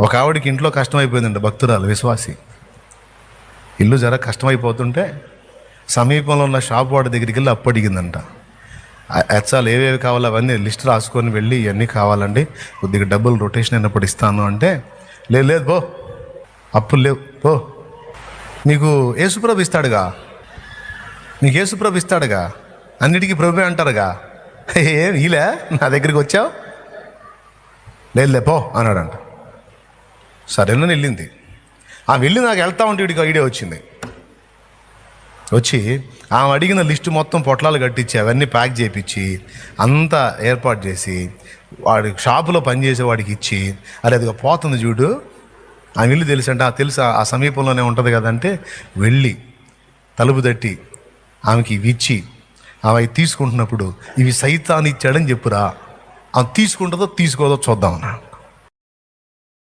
ఒక ఆవిడకి ఇంట్లో కష్టమైపోయిందండి భక్తురాలు విశ్వాసి. ఇల్లు జర కష్టమైపోతుంటే సమీపంలో ఉన్న షాప్ వాడి దగ్గరికి వెళ్ళి అప్పు అడిగిందంట. ఎచ్చాలు ఏవేవి కావాలో అవన్నీ లిస్ట్ రాసుకొని వెళ్ళి ఇవన్నీ కావాలండి కొద్దిగా డబ్బులు రొటేషన్ అయినప్పుడు ఇస్తాను అంటే లేదు లేదు పో. అప్పులు లేవు పో. నీకు ఏసుప్రభు ఇస్తాడుగా? నీకు ఏసుప్రభు ఇస్తాడుగా? అన్నిటికీ ప్రభు అంటారుగా? ఏం ఈలే? నా దగ్గరికి వచ్చావు? లేదులే పో అన్నాడంట. సరేనని వెళ్ళింది. ఆమె వెళ్ళి నాకు వెళ్తా ఉంటే వీడికి ఐడియా వచ్చింది. వచ్చి ఆమె అడిగిన లిస్టు మొత్తం పొట్లాలు కట్టించి అవన్నీ ప్యాక్ చేయించి అంతా ఏర్పాటు చేసి వాడి షాపులో పనిచేసే వాడికి ఇచ్చి అరే అదిగా పోతుంది చూడు. ఆమె ఇల్లు తెలుసు అంటే ఆ తెలుసు ఆ సమీపంలోనే ఉంటుంది కదంటే వెళ్ళి తలుపు తట్టి ఆమెకి ఇవి ఇచ్చి ఆమె తీసుకుంటున్నప్పుడు ఇవి సైతాన్ని ఇచ్చాడని చెప్పురా. ఆమె తీసుకుంటుందో తీసుకోదో చూద్దాం అన్నాడు